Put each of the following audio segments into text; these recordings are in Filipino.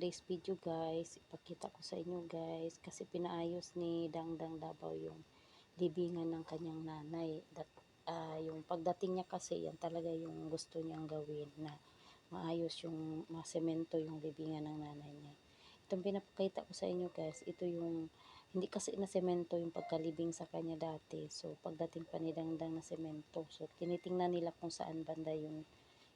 today's video guys, ipakita ko sa inyo guys kasi pinaayos ni Dangdang Davao yung libingan ng kanyang nanay. That, ah, yung pagdating niya kasi yan talaga yung gusto niyang gawin na maayos yung masemento yung libingan ng nanay niya. Itong pinapakita ko sa inyo guys, ito yung hindi kasi na semento yung pagkalibing sa kanya dati. So pagdating pa ni Dangdang na semento, so tinitingnan nila kung saan banda yung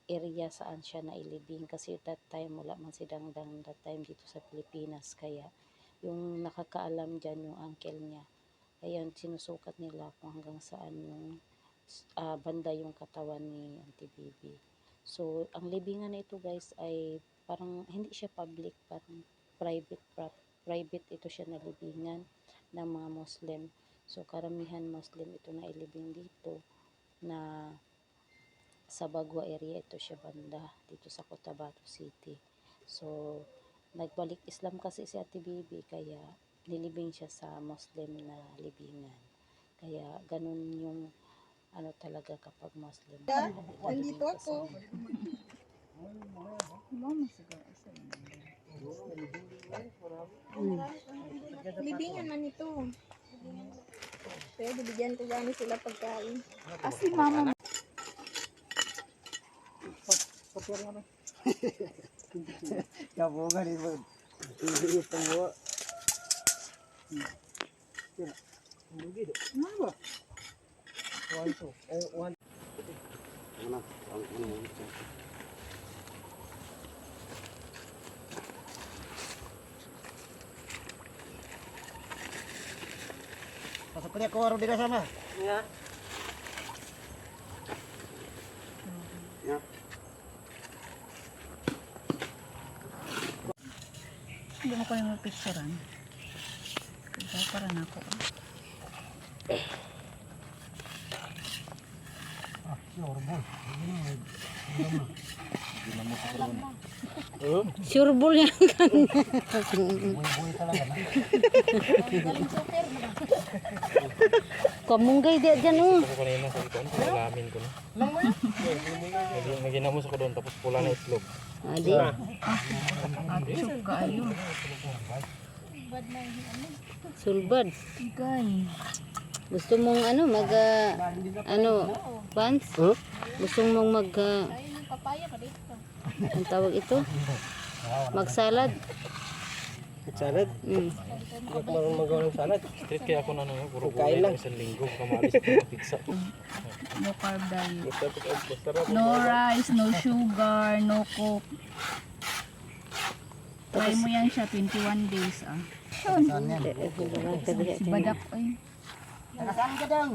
area saan siya nailibing kasi that time wala man si Dangdang that time dito sa Pilipinas. Kaya yung nakakaalam dyan yung uncle niya ayan sinusukat nila kung hanggang saan yung ah, banda yung katawan ni Auntie Bibi. So ang libingan na ito guys ay parang hindi siya public parang private private ito siya na libingan ng mga Muslim. So karamihan Muslim ito na ilibing dito na sa Bagua area ito siya banda dito sa Cotabato City. So nagbalik Islam kasi si Ate Bibi kaya nilibing siya sa Muslim na libingan. Kaya ganun yung ano talaga kapag Muslim. Nandito ako. Libingan man ito. Pwede bigyan ko gani sila pagkain. Asi mama. Kabungan ito. Hindi ito mo. Ano ba? One, two. Eh, one. Ano? Ang ano mo? Pasok ko niya ko araw dito sama. Ya. Ya. Hindi mo ko yung picturean. Kaya para na ako. Ah, sure boy. Sure ball yan. Boy-boy talaga na. Kamunggay di dyan oh. Kanina sa ikon, pinalamin ko na. Naginamos ako doon, tapos pula na itlog. Adi. At chok kayo. Sulbad. Gay. Gusto mong ano mag ah, ano pants? Gusto mong mag ah, ang tawag ito? Magsalad. Salad? Mm. Hindi ako marunong magawa ng salad. Straight kaya ako na ano, puro gulay lang. ng isang linggo, kamalis ko ng pizza. No carb diet. No rice, no sugar, no coke. Try mo yan siya 21 days ah. Si Badak oy. Nakasaan ka dang?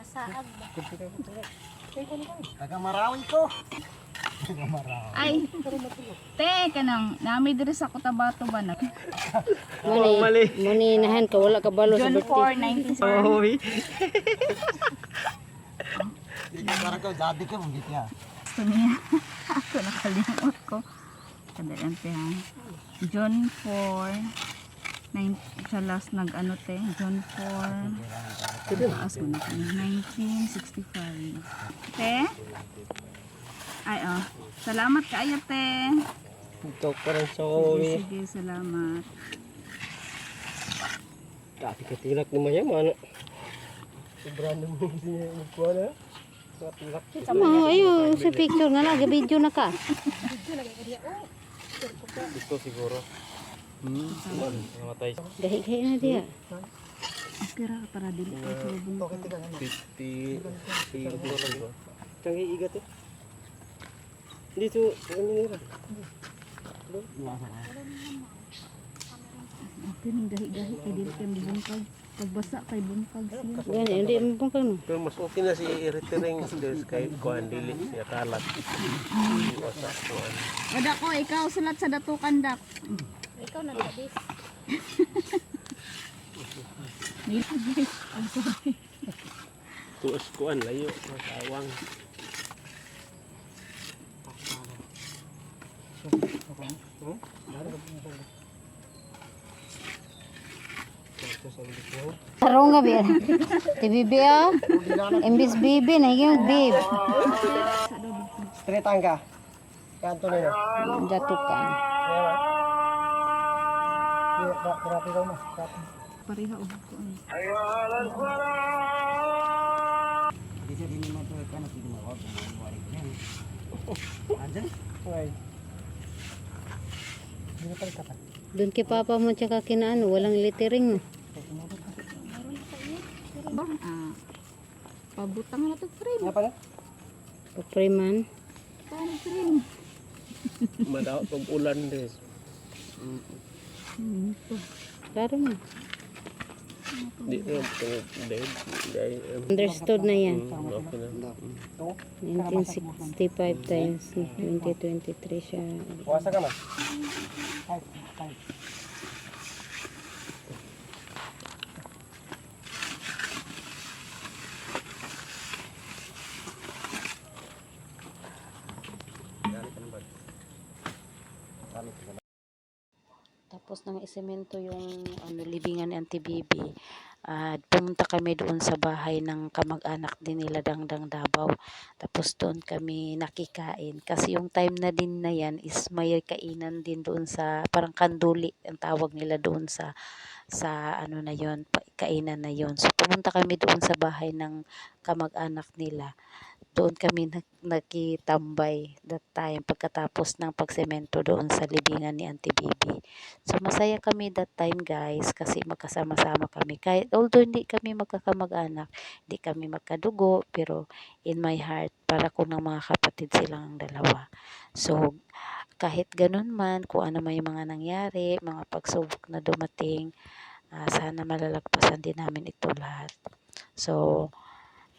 Nasaag ba? Taga Marawi ko. Ay. Te kanang nami diri sa Cotabato ba na? Mani, maninahan ka wala ka balo sa June birthday. 4, 19 Parang ko, dati ka, hindi ka. Gusto niya. Ako nakalimot ko. Kadayan te ha. John 4. Nine, siya last nag ano te. John 4. Taas mo na kami. 1965. Te? Ay oh. Salamat kaayo te. Ito pa rin sa Sige, sige, salamat. Dati ka tilak naman yan, mana. Sobrang naman siya nagkuha na. Tilak. Sama, ayo sa picture na lang, video na ka. Gusto siguro. Hmm. Namatay. Gahi-gahi na diya. Okay ra para dili. Okay, tika nga. 50, 50 lang ba? Kang iigat eh. Dito, ano nila? Okay ning gahi-gahi kay dili kay bungkag. Pagbasa kay bungkag siya. Gani, hindi mo pong kano. Pero mas okay na si Eritreang skills kay Kuan Dili, siya kalat. Wada ko ikaw sulat sa datukan dak. Ikaw na labis. Nilagay. I'm sorry. Tuos Kuan, layo, masawang. Tarong nga biya. Ti bibi ah. Imbis bibi na yung bib. Straight ang ka. Kanto nila. Jatukan. Diba? Grabe daw na. Grabe. Pareha og ko. ay. Hindi siya din naman ito. Ikaw na pwede mawag. Kumawari ko yan. Andyan? Okay. Hindi na pala tapat. Doon kay papa mo tsaka kinaano, walang littering. Ba? Ah. Pabutang na to frame. Nga pala? Papriman. Paano frame? Madaw pag ulan din. Hmm. to. Klaro mo. Hindi na ito. Dahil. Dahil. Understood na yan. Okay na. 1965 times 2023 siya. Puwasa ka man. Tapos nang isemento yung ano, libingan ni Auntie Bibi, ah, pumunta kami doon sa bahay ng kamag-anak din nila Dangdang Davao. Tapos doon kami nakikain. Kasi yung time na din na yan is may kainan din doon sa, parang kanduli ang tawag nila doon sa, sa ano na yon kainan na yon So pumunta kami doon sa bahay ng kamag-anak nila. Doon kami nag, nakitambay that time pagkatapos ng pagsemento doon sa libingan ni Auntie Bibi. So masaya kami that time guys kasi magkasama-sama kami. Kahit although hindi kami magkakamag-anak, hindi kami magkadugo, pero in my heart, para ko ng mga kapatid silang dalawa. So kahit ganun man, kung ano may mga nangyari, mga pagsubok na dumating, ah, sana malalagpasan din namin ito lahat. So,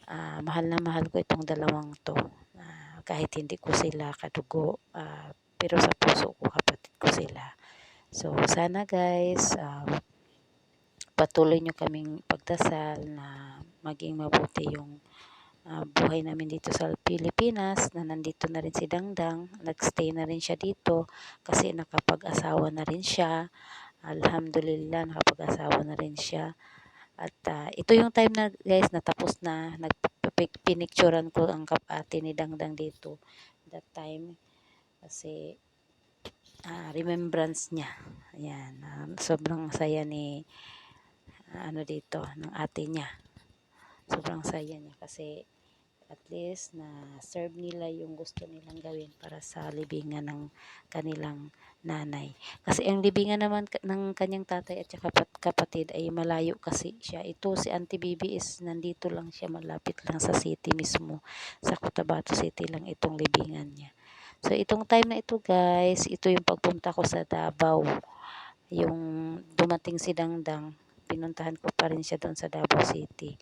ah, mahal na mahal ko itong dalawang to. Ah, kahit hindi ko sila kadugo, ah, pero sa puso ko kapatid ko sila. So, sana guys, um, patuloy nyo kaming pagdasal na maging mabuti yung ah, buhay namin dito sa Pilipinas na nandito na rin si Dangdang. Nagstay na rin siya dito kasi nakapag-asawa na rin siya. Alhamdulillah, nakapag-asawa na rin siya. At ah, ito yung time na guys natapos na nagpinicturean ko ang kapate ni Dangdang dito that time kasi ah, remembrance niya. Ayan, ah, sobrang saya ni ah, ano dito ng ate niya. Sobrang saya niya kasi at least na serve nila yung gusto nilang gawin para sa libingan ng kanilang nanay. Kasi ang libingan naman ng kanyang tatay at saka kapat- kapatid ay malayo kasi siya. Ito si Auntie Bibi is nandito lang siya malapit lang sa city mismo. Sa Cotabato City lang itong libingan niya. So itong time na ito guys, ito yung pagpunta ko sa Davao. Yung dumating si Dangdang, pinuntahan ko pa rin siya doon sa Davao City.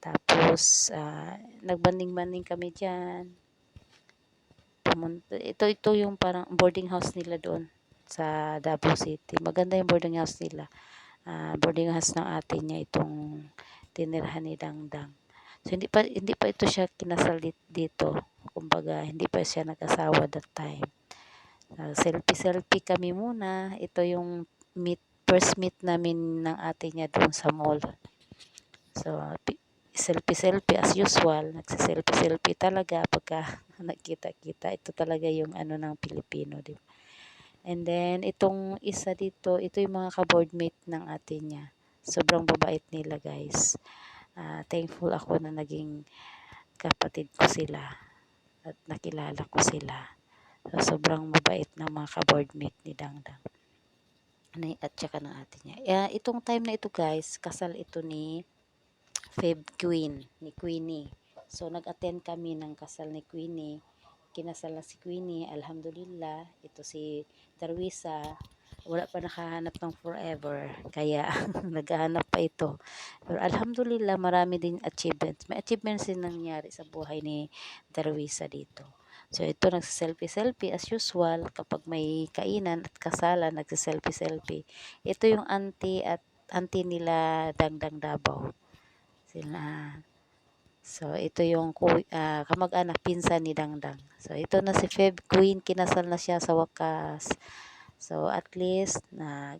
Tapos, ah, nagbanding-banding kami dyan. Pumunta, ito, ito yung parang boarding house nila doon sa Davao City. Maganda yung boarding house nila. Ah, boarding house ng ate niya itong tinirahan ni Dangdang. So, hindi pa, hindi pa ito siya kinasal dit- dito. Kumbaga, hindi pa siya nag-asawa that time. Ah, selfie-selfie kami muna. Ito yung meet, first meet namin ng ate niya doon sa mall. So, selfie-selfie as usual. Nagsiselfie-selfie talaga pagka nagkita-kita. Ito talaga yung ano ng Pilipino, di ba? And then, itong isa dito, ito yung mga ka-boardmate ng ate niya. Sobrang babait nila, guys. Ah, thankful ako na naging kapatid ko sila at nakilala ko sila. So, sobrang mabait ng mga ka-boardmate ni Dangdang. At saka ng ate niya. Eh, itong time na ito, guys, kasal ito ni Feb Queen, ni Queenie. So, nag-attend kami ng kasal ni Queenie. Kinasal na si Queenie, alhamdulillah. Ito si Darwisa, wala pa nakahanap ng forever. Kaya, naghahanap pa ito. Pero alhamdulillah, marami din achievements. May achievements din nangyari sa buhay ni Darwisa dito. So, ito nagsiselfie-selfie as usual. Kapag may kainan at kasalan, nagsiselfie-selfie. Ito yung auntie at auntie nila Dangdang Davao. Sila. So, ito yung ah, kamag-anak pinsan ni Dangdang. So, ito na si Feb Queen. Kinasal na siya sa wakas. So, at least, na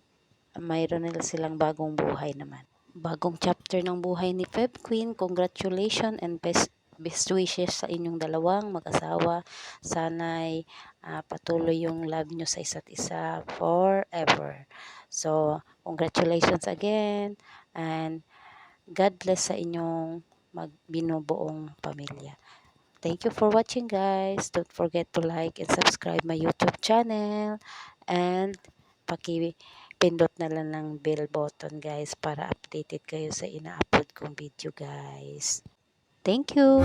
mayroon nila silang bagong buhay naman. Bagong chapter ng buhay ni Feb Queen. Congratulations and best, best wishes sa inyong dalawang mag-asawa. Sana'y ah, patuloy yung love nyo sa isa't isa forever. So, congratulations again and God bless sa inyong magbinubuong pamilya. Thank you for watching guys. Don't forget to like and subscribe my YouTube channel and paki pindot na lang ng bell button guys para updated kayo sa ina-upload kong video guys. Thank you.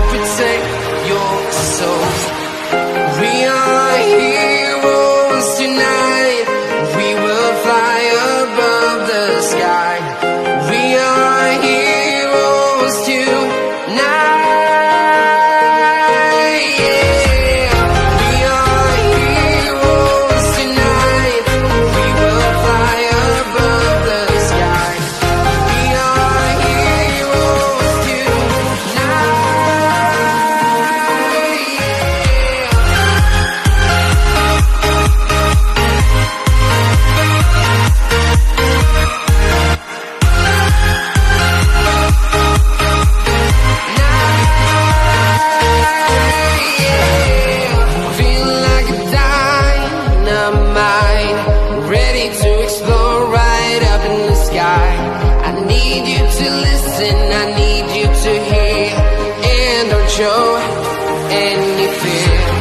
dynamite, ready to explore right up in the sky. I need you to listen, I need you to hear, and don't show anything.